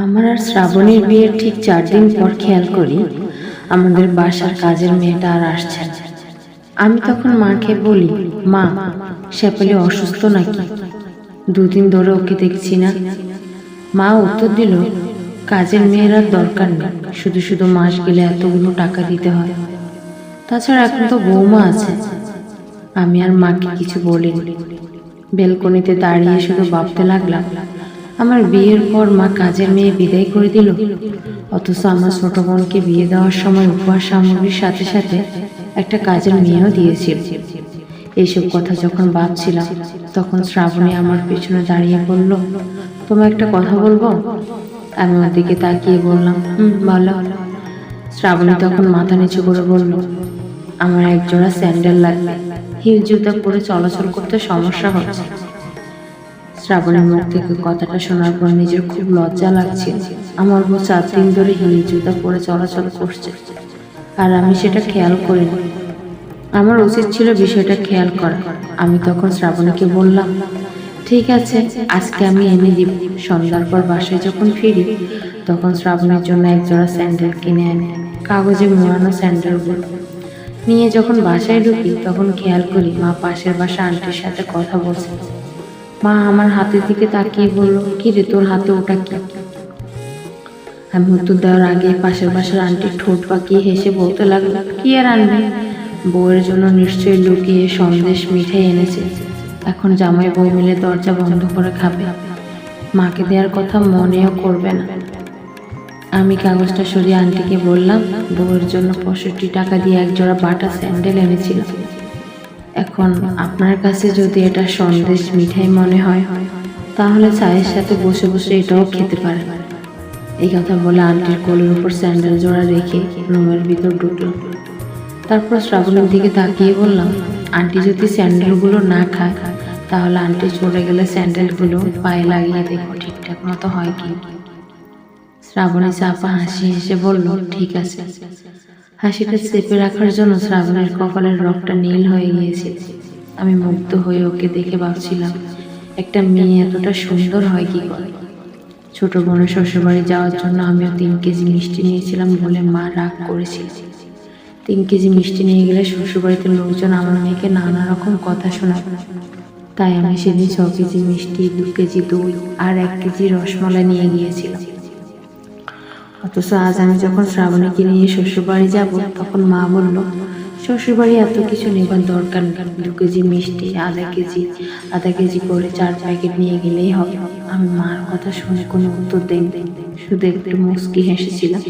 আমার আর শ্রাবণীর বিয়ের ঠিক চার দিন পর খেয়াল করি, আমাদের বাসার কাজের মেয়েটা আর আসছে আমি তখন মাকে বলি, মা শেপালি অসুস্থ নাকি? দুদিন ধরে ওকে দেখছি না। মা উত্তর দিল, কাজের মেয়ের আর দরকার নেই, শুধু শুধু মাস গেলে এতগুলো টাকা দিতে হয়। তাছাড়া এখন তো বৌমা আছে। আমি আর মাকে কিছু বলিনি। বেলকনিতে দাঁড়িয়ে শুধু ভাবতে লাগলাম আমার বিয়ের পর মা কাজের মেয়ে বিদায় করে দিল। অথচ আমার ছোট বোনকে বিয়ে দেওয়ার সময় উপহার সামগ্রীর সাথে সাথে একটা কাজের মেয়েও দিয়েছিল। এইসব কথা যখন ভাবছিলাম, তখন শ্রাবণী আমার পেছনে দাঁড়িয়ে বলল, তোমায় একটা কথা বলব? আমি ওর দিকে তাকিয়ে বললাম, হুম, বলো। শ্রাবণী তখন মাথা নিচু করে বলল, আমার এক জোড়া স্যান্ডেল লাগবে। হিল জুতা পরে চলাচল করতে সমস্যা হচ্ছে। শ্রাবণের মুখ থেকে কথাটা শোনার পর নিজের খুব লজ্জা লাগছিল। আমার বউ চার দিন ধরে হিল জুতা পরে চলাচল করছে, আর আমি সেটা খেয়াল করিনি। আমার উচিত ছিল বিষয়টা খেয়াল করা। আমি তখন শ্রাবণীকে বললাম, ঠিক আছে, আজকে আমি এনে দিব। সন্ধ্যার পর বাসায় যখন ফিরি, তখন শ্রাবণের জন্য এক জোড়া স্যান্ডেল কিনে আনি। কাগজে মোড়ানো স্যান্ডেলগুলো নিয়ে যখন বাসায় ঢুকি, তখন খেয়াল করি মা পাশের বাসা আন্টির সাথে কথা বলছে। মা, আমার হাতের দিকে তাকিয়ে বলল কি রে তোর হাতে ওটা কি? আমি উত্তর দেওয়ার আগে পাশের পাশের আন্টি ঠোঁট পাকিয়ে হেসে বলতে লাগল, কি আর আনবে? বউয়ের জন্য নিশ্চয়ই লুকিয়ে সন্দেশ মিঠাই এনেছে। এখন জামাই বউ মিলে দরজা বন্ধ করে খাবে। মাকে দেওয়ার কথা মনেও করবে না। আমি কাগজটা সরিয়ে আন্টিকে বললাম, বউয়ের জন্য পঁয়ষট্টি টাকা দিয়ে এক জোড়া বাটা স্যান্ডেল এনেছিলাম। এখন আপনার কাছে যদি এটা সন্দেশ মিঠাই মনে হয়, তাহলে চায়ের সাথে বসে বসে এটাও খেতে পারেন। এই কথা বলে আন্টির কোলের উপর স্যান্ডেল জোড়া রেখে রুমের ভিতর ঢুকলো। তারপর শ্রাবণের দিকে তাকিয়ে বললাম, আন্টি যদি স্যান্ডেলগুলো না খায়, তাহলে আন্টি চলে গেলে স্যান্ডেলগুলো পায়ে লাগিয়ে দেখো ঠিকঠাক মতো হয় কি? শ্রাবণী চাপা হাসি হেসে বলল, ঠিক আছে। হাসিটা চেপে রাখার জন্য শ্রাবণের কপালের রকটা নীল হয়ে গিয়েছে আমি মুগ্ধ হয়ে ওকে দেখে ভাবছিলাম, একটা মেয়ে এতটা সুন্দর হয় কি করে? ছোট বোনের শ্বশুরবাড়ি যাওয়ার জন্য আমিও তিন কেজি মিষ্টি নিয়েছিলাম বলে মা রাগ করেছিল। তিন কেজি মিষ্টি নিয়ে গেলে শ্বশুরবাড়িতে লোকজন আমার মেয়েকে নানা রকম কথা শোনাবে তাই আমি সেদিন ছ কেজি মিষ্টি, দু কেজি দই আর এক কেজি রসমালাই নিয়ে গিয়েছিলাম। অথচ আজ আমি যখন শ্রাবণীকে নিয়ে শ্বশুরবাড়ি যাব, তখন মা বলল, শ্বশুরবাড়ি এত কিছু নেবার দরকার দু কেজি মিষ্টি, আধা কেজি আধা কেজি করে চার প্যাকেট নিয়ে গেলেই হবে। আমি মার কথা শুনে কোনো উত্তর দেইনি, শুধু একটু মুচকি হেসেছিলাম।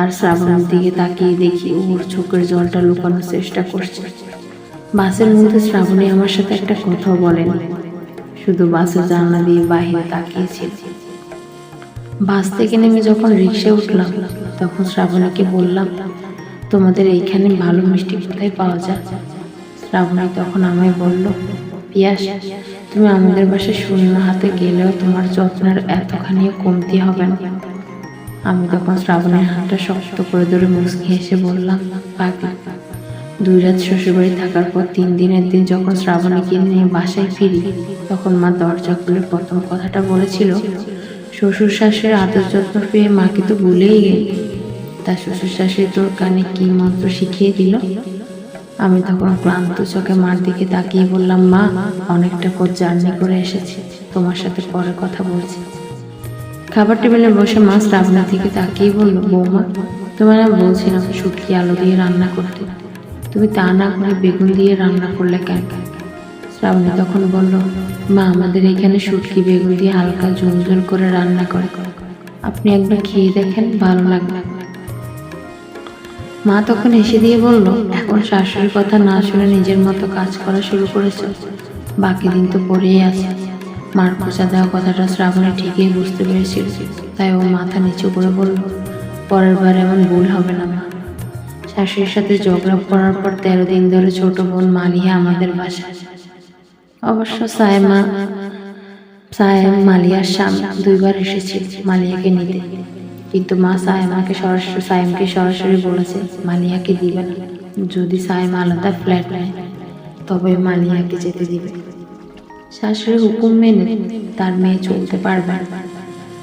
আর শ্রাবণের দিকে তাকিয়ে দেখি ওর চোখের জলটা লুকানোর চেষ্টা করছে। বাসের মধ্যে শ্রাবণী আমার সাথে একটা কথাও বলেনি, শুধু বাসের জানলা দিয়ে বাইরে তাকিয়েছিল। বাস থেকে নেমে যখন রিক্সায় উঠলাম, তখন শ্রাবণীকে বললাম, তোমাদের এইখানে ভালো মিষ্টি কোথায় পাওয়া যায়? শ্রাবণী তখন আমায় বলল, পিয়াস, তুমি আমাদের বাসায় শূন্য হাতে গেলেও তোমার যত্নের এতখানিও কমতি হবে না। আমি তখন শ্রাবণের হাতটা শক্ত করে ধরে মুচকি হেসে বললাম, পাগলি, দুই রাত শ্বশুরবাড়ি থাকার পর তিন দিনের দিন যখন শ্রাবণীকে নিয়ে বাসায় ফিরি, তখন মা দরজা খুলে প্রথম কথাটা বলেছিল শ্বশুর শাশুড়ির আদর যত্ন পেয়ে মাকে তো ভুলেই গেলি। তার শ্বশুর শাশুড়ি তোর কানে কি মন্ত্র শিখিয়ে দিল? আমি তখন ক্লান্ত চোখে মার দিকে তাকিয়ে বললাম, মা, অনেকটা পথ জার্নি করে এসেছি। তোমার সাথে পরে কথা বলছি। খাবার টেবিলে বসে মা শ্রাবণের থেকে তাকিয়ে বলল, বৌমা তোমার আমি বলছিলাম শুটকি আলু দিয়ে রান্না করতে। তুমি তা না করে বেগুন দিয়ে রান্না করলে কেন? শ্রাবণী তখন বলল, মা, আমাদের এখানে শুটকি বেগুন দিয়ে হালকা ঝোল ঝোল করে রান্না করে। আপনি একবার খেয়ে দেখেন, ভালো লাগবে। মা তখন এসে দিয়ে বলল, এখন শাশুড়ির কথা না শুনে নিজের মতো কাজ করা শুরু করেছে। বাকি দিন তো পড়েই আছে। মার খোঁচা দেওয়া কথাটা শ্রাবণী ঠিকই বুঝতে পেরেছিল। তাই ও মাথা নিচু করে বলল, পরের বার এমন ভুল হবে না, মা। শাশুড়ির সাথে ঝগড়া করার পর তেরো দিন ধরে ছোট বোন মালিয়া আমাদের বাসায়। অবশ্য সায়মা, সায়েম মালিয়ার স্বামী দুইবার এসেছে মালিয়াকে নিতে। কিন্তু মা সায়েমাকে সরাসরি, সায়েমকে সরাসরি বলেছে, মালিয়াকে দিবে না। যদি সায়েম আলাদা ফ্ল্যাট নেয়, তবে মালিয়াকে যেতে দিবে। শাশুড়ি হুকুম মেনে তার মেয়ে চলতে পারবে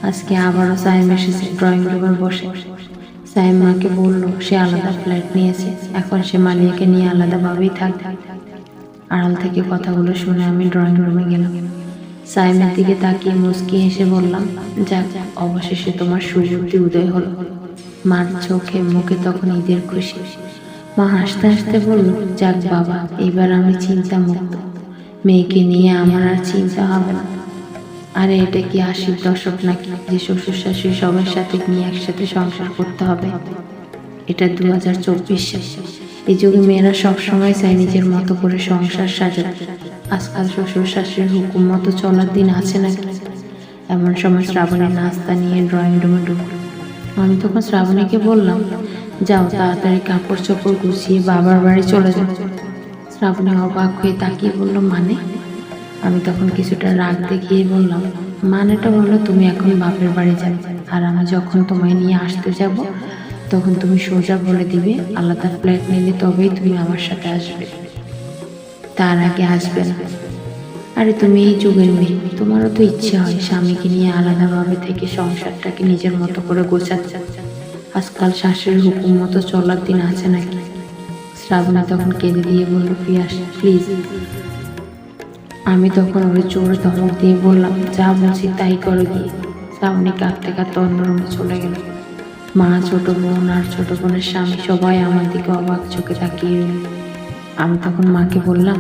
আজকে আবারও সাইম এসেছে ড্রয়িং রুমে বসে। সাইম মাকে বলল, সে আলাদা ফ্ল্যাট নিয়েছে, এখন সে মালিয়াকে নিয়ে আলাদাভাবেই থাকবে। আড়াল থেকে কথাগুলো শুনে আমি ড্রয়িং রুমে গেলাম। সাইমের দিকে তাকিয়ে মুচকি হেসে বললাম, যাক, অবশেষে তোমার সুবুদ্ধি উদয় হল। মার চোখে মুখে তখন ঈদের খুশি। মা হাসতে হাসতে বলল, যাক বাবা, এবার আমি চিন্তা মুক্ত মেয়েকে নিয়ে আমার আর চিন্তা হবে না। আরে, এটা কি আশির দশক নাকি? যে শ্বশুর শাশুড়ি সবার সাথে নিয়ে একসাথে সংসার করতে হবে। এটা দু হাজার চব্বিশ। এই যুগে মেয়েরা সবসময় চায় নিজের মতো করে সংসার সাজাতে। আজকাল শ্বশুর শাশুড়ির হুকুম মতো চলার দিন আছে নাকি? এমন সময় শ্রাবণী নাস্তা নিয়ে ড্রয়িং রুমে ঢুকলো। আমি তখন শ্রাবণীকে বললাম, যাও তাড়াতাড়ি কাপড় চোপড় গুছিয়ে বাবার বাড়ি চলে যাও। শ্রাবণী অবাক হয়ে তাকিয়ে বলল মানে? আমি তখন কিছুটা রাগ দেখিয়ে বললাম, মানেটা হলো তুমি এখন বাপের বাড়ি যাবে। আর আমি যখন তোমায় নিয়ে আসতে যাব তখন তুমি সোজা বলে দিবে আলাদা ফ্ল্যাট নিলে তবেই তুমি আমার সাথে আসবে। তার আগে আসবে না। আরে তুমি এই যুগের মেয়ে, তোমারও তো ইচ্ছে হয় স্বামীকে নিয়ে আলাদাভাবে থেকে সংসারটাকে নিজের মতো করে গোছাতে। আজকাল শাশুড়ির হুকুম মতো চলার দিন আছে নাকি? শ্রাবণী তখন কেঁদে দিয়ে বলল পিয়াস প্লিজ আমি তখন ওর জোরে ধমক দিয়ে বললাম, যা বলছি তাই করো গিয়ে। শ্রাবণী কাঁদতে কাঁদতে অন্য রুমে চলে গেল। মা, ছোট বোন আর ছোট বোনের স্বামী সবাই আমার দিকে অবাক চোখে তাকিয়ে রইল। আমি তখন মাকে বললাম,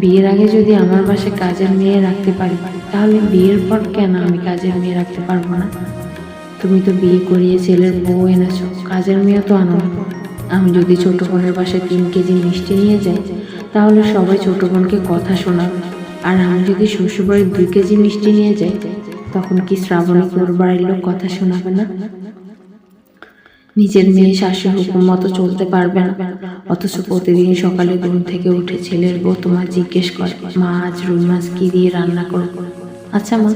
বিয়ের আগে যদি আমার বাসায় কাজের মেয়ে রাখতে পারি, তাহলে বিয়ের পর কেন আমি কাজের মেয়ে রাখতে পারব না? তুমি তো বিয়ে করিয়ে ছেলের বউ এনেছো, কাজের মেয়ে তো আনো আমি যদি ছোট বোনের বাসায় তিন কেজি মিষ্টি নিয়ে যাই, তাহলে সবাই ছোট বোনকে কথা শোনাবে। আর আমি যদি শ্বশুরবাড়ির দুই কেজি মিষ্টি নিয়ে যাই, তখন কি শ্রাবণী তোর বাড়ির লোক কথা শোনাবে না? নিজের মেয়ে শাশুড়ি হুকুম মতো চলতে পারবে না। অথচ প্রতিদিন সকালে ঘুম থেকে উঠে ছেলের বউ তোমার জিজ্ঞেস করে, মা, আজ রুই মাছ কি দিয়ে রান্না করব? আচ্ছা মা,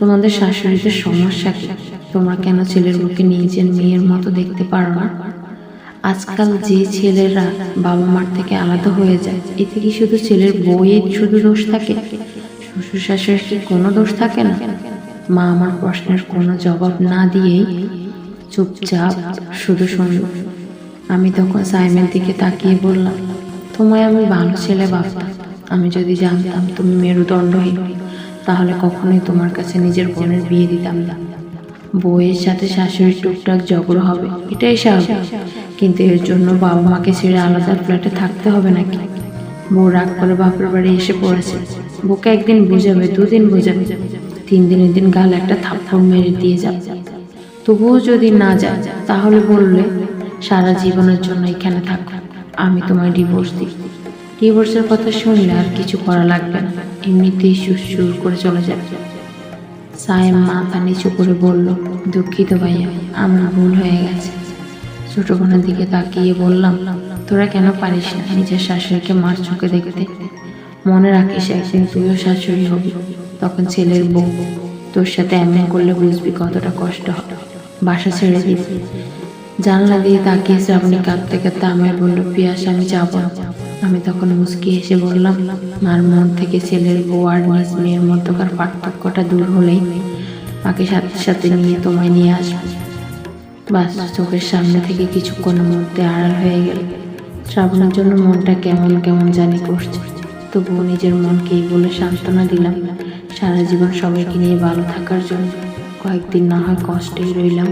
তোমাদের শাশুড়িদের সমস্যা কি? তোমরা কেন ছেলের বউকে নিজের মেয়ের মতো দেখতে পারো না? আজকাল যে ছেলেরা বাবা মার থেকে আলাদা হয়ে যায়, এতে কি শুধু ছেলের বউয়ের শুধু দোষ থাকে? শ্বশুর শাশুড়ির কি কোনো দোষ থাকে না? মা, আমার প্রশ্নের কোনো জবাব না দিয়েই চুপচাপ শুধু শুনল। আমি তখন সাইমের দিকে তাকিয়ে বললাম, তোমায় আমি ভালো ছেলে ভাবতাম। আমি যদি জানতাম তুমি মেরুদণ্ডহীন, তাহলে কখনোই তোমার কাছে নিজের বোনের বিয়ে দিতাম না। বউয়ের সাথে শাশুড়ির টুকটাক ঝগড়া হবে, এটাই স্বাভাবিক। কিন্তু এর জন্য বাবা মাকে ছেড়ে আলাদা ফ্ল্যাটে থাকতে হবে নাকি? বউ রাগ করে বাপের বাড়ি এসে পড়েছে। বউকে একদিন বুঝাবে, দুদিন বুঝাবে। তিন দিনের দিন গাল একটা থাপ্পড় মেরে দিয়ে যাবে। তবুও যদি না যায়, তাহলে বললে, সারা জীবনের জন্য এখানে থাকো, আমি তোমায় ডিভোর্স দিই। ডিভোর্সের কথা শুনলে আর কিছু করা লাগবে না। এমনিতেই সুর করে চলে যাবে সায়েম মাথা নিচু করে বলল, দুঃখিত ভাইয়া, আমার ভুল হয়ে গেছে। ছোট বোনের দিকে তাকিয়ে বললাম, তোরা কেন পারিস না নিজের শাশুড়িকে মার চোখে দেখতে? মনে রাখিস একদিন তুইও শাশুড়ি হবি। তখন ছেলের বউ তোর সাথে এমন করলে বুঝবি কতটা কষ্ট হবে বাসা ছেড়ে দিবি জানলা দিয়ে তাকিয়ে শ্রাবণী কাঁদতে কাঁদতে আমায় বলল, পিয়াস, আমি যাব। আমি তখন মুচকি এসে বললাম, মার মন থেকে ছেলের বউ আর নিজ মেয়ের মধ্যকার পার্থক্যটা দূর হলেই মাকে সাথে সাথে নিয়ে তোমায় নিয়ে আসব। বাস, চোখের সামনে থেকে কিছুক্ষণের মধ্যে আড়াল হয়ে গেল। শ্রাবণের জন্য মনটা কেমন কেমন জানি করছে। তবুও নিজের মনকেই বলে সান্ত্বনা দিলাম, সারা জীবন সবাইকে নিয়ে ভালো থাকার জন্য। কয়েকদিন না হয় কষ্টেই রইলাম।